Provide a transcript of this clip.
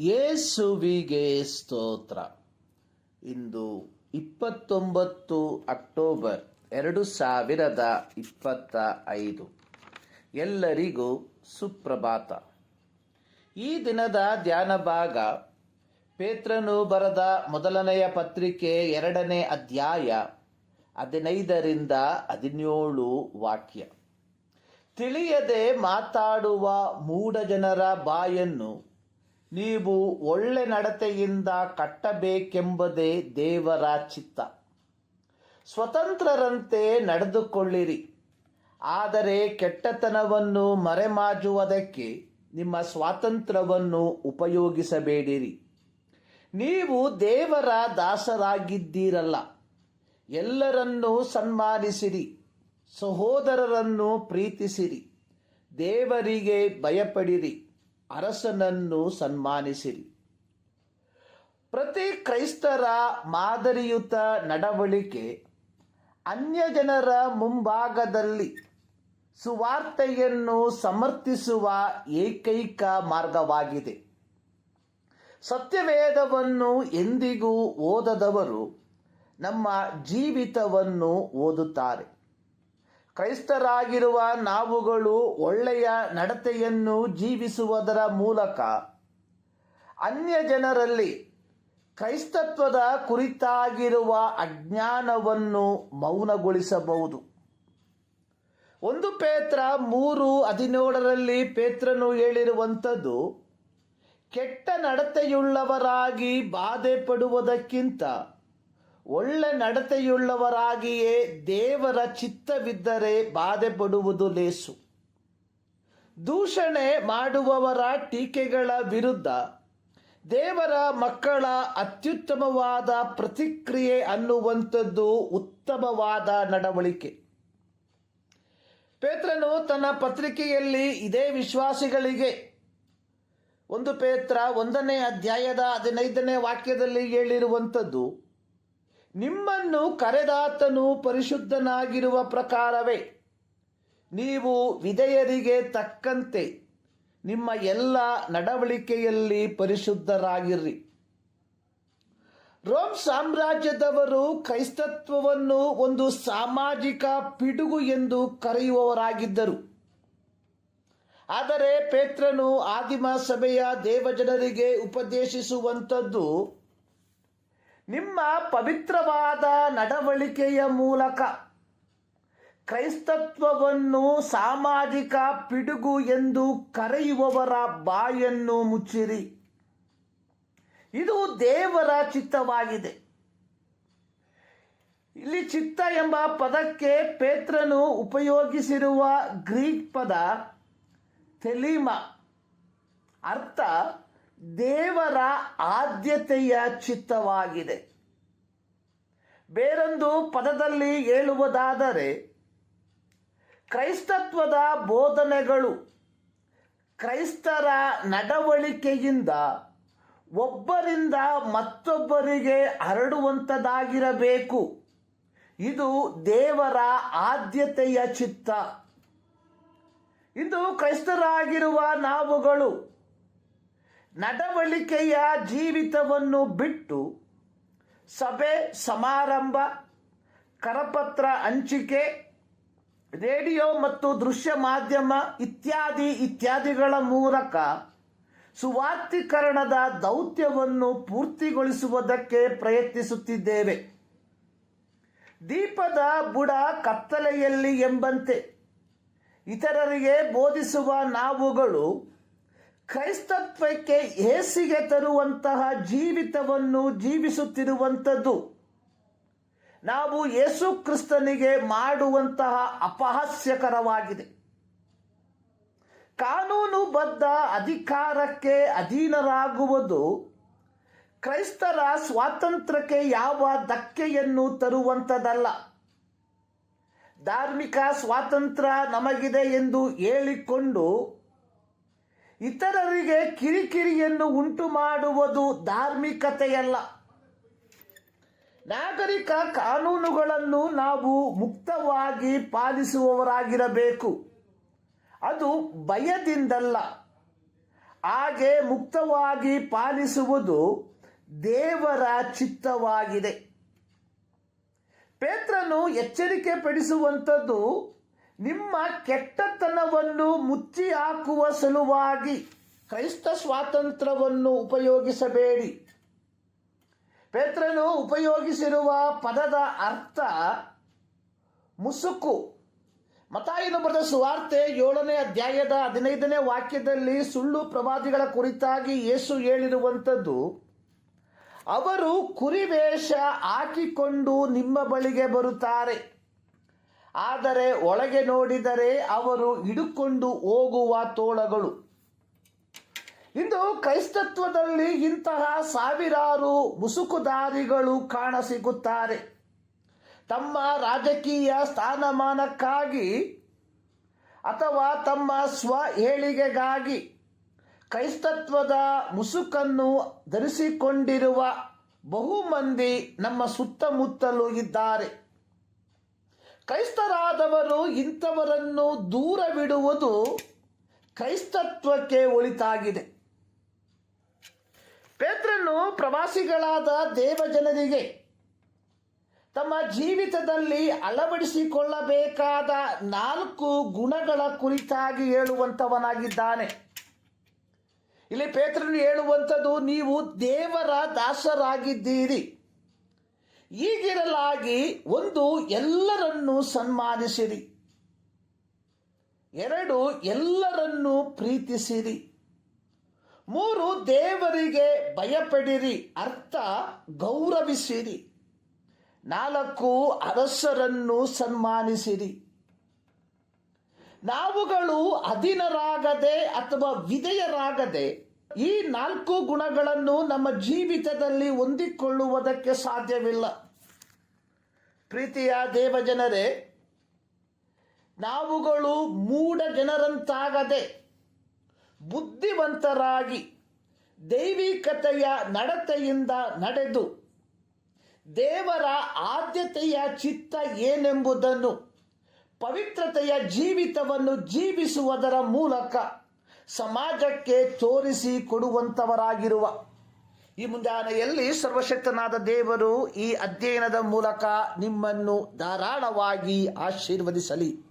ಯೇಸುವಿಗೆ ಸ್ತೋತ್ರ. ಇಂದು ಇಪ್ಪತ್ತೊಂಬತ್ತು ಅಕ್ಟೋಬರ್ ಎರಡು ಸಾವಿರದ ಇಪ್ಪತ್ತ ಐದು. ಎಲ್ಲರಿಗೂ ಸುಪ್ರಭಾತ. ಈ ದಿನದ ಧ್ಯಾನ ಭಾಗ ಪೇತ್ರನು ಬರೆದ ಮೊದಲನೆಯ ಪತ್ರಿಕೆ ಎರಡನೇ ಅಧ್ಯಾಯ ಹದಿನೈದರಿಂದ ಹದಿನೇಳು ವಾಕ್ಯ. ತಿಳಿಯದೆ ಮಾತಾಡುವ ಮೂಢ ಜನರ ಬಾಯನ್ನು ನೀವು ಒಳ್ಳೆ ನಡತೆಯಿಂದ ಕಟ್ಟಬೇಕೆಂಬುದೇ ದೇವರ ಚಿತ್ತ. ಸ್ವತಂತ್ರರಂತೆ ನಡೆದುಕೊಳ್ಳಿರಿ. ಆದರೆ ಕೆಟ್ಟತನವನ್ನು ಮರೆಮಾಜುವುದಕ್ಕೆ ನಿಮ್ಮ ಸ್ವಾತಂತ್ರ್ಯವನ್ನು ಉಪಯೋಗಿಸಬೇಡಿರಿ. ನೀವು ದೇವರ ದಾಸರಾಗಿದ್ದೀರಲ್ಲ. ಎಲ್ಲರನ್ನೂ ಸನ್ಮಾನಿಸಿರಿ. ಸಹೋದರರನ್ನು ಪ್ರೀತಿಸಿರಿ. ದೇವರಿಗೆ ಭಯಪಡಿರಿ. ಅರಸನನ್ನು ಸನ್ಮಾನಿಸಿರಿ. ಪ್ರತಿ ಕ್ರೈಸ್ತರ ಮಾದರಿಯುತ ನಡವಳಿಕೆ ಅನ್ಯ ಜನರ ಮುಂಭಾಗದಲ್ಲಿ ಸುವಾರ್ತೆಯನ್ನು ಸಮರ್ಥಿಸುವ ಏಕೈಕ ಮಾರ್ಗವಾಗಿದೆ. ಸತ್ಯವೇದವನ್ನು ಎಂದಿಗೂ ಓದದವರು ನಮ್ಮ ಜೀವಿತವನ್ನು ಓದುತ್ತಾರೆ. ಕ್ರೈಸ್ತರಾಗಿರುವ ನಾವುಗಳು ಒಳ್ಳೆಯ ನಡತೆಯನ್ನು ಜೀವಿಸುವುದರ ಮೂಲಕ ಅನ್ಯ ಜನರಲ್ಲಿ ಕ್ರೈಸ್ತತ್ವದ ಕುರಿತಾಗಿರುವ ಅಜ್ಞಾನವನ್ನು ಮೌನಗೊಳಿಸಬಹುದು. ಒಂದು ಪೇತ್ರ ಮೂರು ಹದಿನೇಳರಲ್ಲಿ ಪೇತ್ರನು ಹೇಳಿರುವಂಥದ್ದು, ಕೆಟ್ಟ ನಡತೆಯುಳ್ಳವರಾಗಿ ಬಾಧೆ ಪಡುವುದಕ್ಕಿಂತ ಒಳ್ಳೆ ನಡತೆಯುಳ್ಳವರಾಗಿಯೇ ದೇವರ ಚಿತ್ತವಿದ್ದರೆ ಬಾಧೆ ಪಡುವುದು ಲೇಸು. ದೂಷಣೆ ಮಾಡುವವರ ಟೀಕೆಗಳ ವಿರುದ್ಧ ದೇವರ ಮಕ್ಕಳ ಅತ್ಯುತ್ತಮವಾದ ಪ್ರತಿಕ್ರಿಯೆ ಅನ್ನುವಂಥದ್ದು ಉತ್ತಮವಾದ ನಡವಳಿಕೆ. ಪೇತ್ರನು ತನ್ನ ಪತ್ರಿಕೆಯಲ್ಲಿ ಇದೇ ವಿಶ್ವಾಸಿಗಳಿಗೆ ಒಂದು ಪೇತ್ರ ಒಂದನೇ ಅಧ್ಯಾಯದ ಹದಿನೈದನೇ ವಾಕ್ಯದಲ್ಲಿ ಹೇಳಿರುವಂಥದ್ದು ನಿಮ್ಮನ್ನು ಕರೆದಾತನು ಪರಿಶುದ್ಧನಾಗಿರುವ ಪ್ರಕಾರವೇ. ನೀವು ವಿಧೇಯರಿಗೆ ತಕ್ಕಂತೆ ನಿಮ್ಮ ಎಲ್ಲ ನಡವಳಿಕೆಯಲ್ಲಿ ಪರಿಶುದ್ಧರಾಗಿರ್ರಿ ರೋಮ್ ಸಾಮ್ರಾಜ್ಯದವರು ಕ್ರೈಸ್ತತ್ವವನ್ನು ಒಂದು ಸಾಮಾಜಿಕ ಪಿಡುಗು ಎಂದು ಕರೆಯುವವರಾಗಿದ್ದರು. ಆದರೆ ಪೇತ್ರನು ಆದಿಮ ಸಭೆಯ ದೇವಜನರಿಗೆ ಉಪದೇಶಿಸುವಂಥದ್ದು ನಿಮ್ಮ ಪವಿತ್ರವಾದ ನಡವಳಿಕೆಯ ಮೂಲಕ ಕ್ರೈಸ್ತತ್ವವನ್ನು ಸಾಮಾಜಿಕ ಪಿಡುಗು ಎಂದು ಕರೆಯುವವರ ಬಾಯನ್ನು ಮುಚ್ಚಿರಿ. ಇದು ದೇವರ ಚಿತ್ತವಾಗಿದೆ. ಇಲ್ಲಿ ಚಿತ್ತ ಎಂಬ ಪದಕ್ಕೆ ಪೇತ್ರನು ಉಪಯೋಗಿಸಿರುವ ಗ್ರೀಕ್ ಪದ ತೆಲಿಮ. ಅರ್ಥ ದೇವರ ಆದ್ಯತೆಯ ಚಿತ್ತವಾಗಿದೆ. ಬೇರೊಂದು ಪದದಲ್ಲಿ ಹೇಳುವುದಾದರೆ, ಕ್ರೈಸ್ತತ್ವದ ಬೋಧನೆಗಳು ಕ್ರೈಸ್ತರ ನಡವಳಿಕೆಯಿಂದ ಒಬ್ಬರಿಂದ ಮತ್ತೊಬ್ಬರಿಗೆ ಹರಡುವಂಥದ್ದಾಗಿರಬೇಕು ಇದು ದೇವರ ಆದ್ಯತೆಯ ಚಿತ್ತ. ಇದು ಕ್ರೈಸ್ತರಾಗಿರುವ ನಾವುಗಳು ನಡವಳಿಕೆಯ ಜೀವಿತವನ್ನು ಬಿಟ್ಟು ಸಭೆ ಸಮಾರಂಭ, ಕರಪತ್ರ ಹಂಚಿಕೆ, ರೇಡಿಯೋ ಮತ್ತು ದೃಶ್ಯ ಮಾಧ್ಯಮ ಇತ್ಯಾದಿ ಇತ್ಯಾದಿಗಳ ಮೂಲಕ ಸುವಾರ್ತೀಕರಣದ ದೌತ್ಯವನ್ನು ಪೂರ್ತಿಗೊಳಿಸುವುದಕ್ಕೆ ಪ್ರಯತ್ನಿಸುತ್ತಿದ್ದೇವೆ. ದೀಪದ ಬುಡ ಕತ್ತಲೆಯಲ್ಲಿ ಎಂಬಂತೆ ಇತರರಿಗೆ ಬೋಧಿಸುವ ನಾವುಗಳು ಕ್ರೈಸ್ತತ್ವಕ್ಕೆ ಏಸಿಗೆ ತರುವಂತಹ ಜೀವಿತವನ್ನು ಜೀವಿಸುತ್ತಿರುವಂಥದ್ದು. ನಾವು ಯೇಸು ಕ್ರಿಸ್ತನಿಗೆ ಮಾಡುವಂತಹ ಅಪಹಾಸ್ಯಕರವಾಗಿದೆ. ಕಾನೂನುಬದ್ಧ ಅಧಿಕಾರಕ್ಕೆ ಅಧೀನರಾಗುವುದು ಕ್ರೈಸ್ತರ ಸ್ವಾತಂತ್ರ್ಯಕ್ಕೆ ಯಾವ ಧಕ್ಕೆಯನ್ನು ತರುವಂಥದ್ದಲ್ಲ. ಧಾರ್ಮಿಕ ಸ್ವಾತಂತ್ರ್ಯ ನಮಗಿದೆ ಎಂದು ಹೇಳಿಕೊಂಡು ಇತರರಿಗೆ ಕಿರಿಕಿರಿಯನ್ನು ಉಂಟು ಮಾಡುವುದು ಧಾರ್ಮಿಕತೆಯಲ್ಲ. ನಾಗರಿಕ ಕಾನೂನುಗಳನ್ನು ನಾವು ಮುಕ್ತವಾಗಿ ಪಾಲಿಸುವವರಾಗಿರಬೇಕು. ಅದು ಭಯದಿಂದಲ್ಲ. ಹಾಗೆ ಮುಕ್ತವಾಗಿ ಪಾಲಿಸುವುದು ದೇವರ ಚಿತ್ತವಾಗಿದೆ. ಪೇತ್ರನು ಎಚ್ಚರಿಕೆ ಪಡಿಸುವಂಥದ್ದು ನಿಮ್ಮ ಕೆಟ್ಟತನವನ್ನು ಮುಚ್ಚಿ ಹಾಕುವ ಸಲುವಾಗಿ ಕ್ರೈಸ್ತ ಸ್ವಾತಂತ್ರ್ಯವನ್ನು ಉಪಯೋಗಿಸಬೇಡಿ. ಪೇತ್ರನು ಉಪಯೋಗಿಸಿರುವ ಪದದ ಅರ್ಥ ಮುಸುಕು. ಮತಾಯಿನ ಬರೆದ ಸುವಾರ್ತೆ ಏಳನೇ ಅಧ್ಯಾಯದ ಹದಿನೈದನೇ ವಾಕ್ಯದಲ್ಲಿ ಸುಳ್ಳು ಪ್ರವಾದಿಗಳ ಕುರಿತಾಗಿ ಯೇಸು ಹೇಳಿರುವಂಥದ್ದು, ಅವರು ಕುರಿವೇಷ ಹಾಕಿಕೊಂಡು ನಿಮ್ಮ ಬಳಿಗೆ ಬರುತ್ತಾರೆ. ಆದರೆ ಒಳಗೆ ನೋಡಿದರೆ ಅವರು ಹಿಡುಕೊಂಡು ಹೋಗುವ ತೋಳಗಳು. ಇಂದು ಕ್ರೈಸ್ತತ್ವದಲ್ಲಿ ಇಂತಹ ಸಾವಿರಾರು ಮುಸುಕುದಾರಿಗಳು ಕಾಣಸಿಗುತ್ತಾರೆ. ತಮ್ಮ ರಾಜಕೀಯ ಸ್ಥಾನಮಾನಕ್ಕಾಗಿ ಅಥವಾ ತಮ್ಮ ಸ್ವ ಏಳಿಗೆಗಾಗಿ ಕ್ರೈಸ್ತತ್ವದ ಮುಸುಕನ್ನು ಧರಿಸಿಕೊಂಡಿರುವ ಬಹುಮಂದಿ ನಮ್ಮ ಸುತ್ತಮುತ್ತಲೂ ಇದ್ದಾರೆ. ಕ್ರೈಸ್ತರಾದವರು ಇಂಥವರನ್ನು ದೂರವಿಡುವುದು ಕ್ರೈಸ್ತತ್ವಕ್ಕೆ ಒಳಿತಾಗಿದೆ. ಪೇತ್ರನು ಪ್ರವಾಸಿಗಳಾದ ದೇವಜನರಿಗೆ ತಮ್ಮ ಜೀವಿತದಲ್ಲಿ ಅಳವಡಿಸಿಕೊಳ್ಳಬೇಕಾದ ನಾಲ್ಕು ಗುಣಗಳ ಕುರಿತಾಗಿ ಹೇಳುವಂಥವನಾಗಿದ್ದಾನೆ. ಇಲ್ಲಿ ಪೇತ್ರನು ಹೇಳುವಂಥದ್ದು, ನೀವು ದೇವರ ದಾಸರಾಗಿದ್ದೀರಿ. ಈಗಿರಲಾಗಿ ಒಂದು ಎಲ್ಲರನ್ನೂ ಸನ್ಮಾನಿಸಿರಿ. ಎರಡು, ಎಲ್ಲರನ್ನೂ ಪ್ರೀತಿಸಿರಿ. ಮೂರು, ದೇವರಿಗೆ ಭಯಪಡಿರಿ, ಅರ್ಥ ಗೌರವಿಸಿರಿ. ನಾಲ್ಕು, ಅರಸರನ್ನು ಸನ್ಮಾನಿಸಿರಿ. ನಾವುಗಳು ಅಧೀನರಾಗದೆ ಅಥವಾ ವಿಧೇಯರಾಗದೆ ಈ ನಾಲ್ಕು ಗುಣಗಳನ್ನು ನಮ್ಮ ಜೀವಿತದಲ್ಲಿ ಹೊಂದಿಕೊಳ್ಳುವುದಕ್ಕೆ ಸಾಧ್ಯವಿಲ್ಲ. ಪ್ರೀತಿಯ ದೇವಜನರೇ, ನಾವುಗಳು ಮೂಢ ಜನರಂತಾಗದೆ ಬುದ್ಧಿವಂತರಾಗಿ ದೈವಿಕತೆಯ ನಡತೆಯಿಂದ ನಡೆದು ದೇವರ ಆದ್ಯತೆಯ ಚಿತ್ತ ಏನೆಂಬುದನ್ನು, ಪವಿತ್ರತೆಯ ಜೀವಿತವನ್ನು ಜೀವಿಸುವುದರ ಮೂಲಕ ಸಮಾಜಕ್ಕೆ ತೋರಿಸಿ ಕೊಡುವಂಥವರಾಗಿರುವ ಈ ಮುಂಜಾನೆಯಲ್ಲಿ ಸರ್ವಶಕ್ತನಾದ ದೇವರು ಈ ಅಧ್ಯಯನದ ಮೂಲಕ ನಿಮ್ಮನ್ನು ಧಾರಾಳವಾಗಿ ಆಶೀರ್ವದಿಸಲಿ.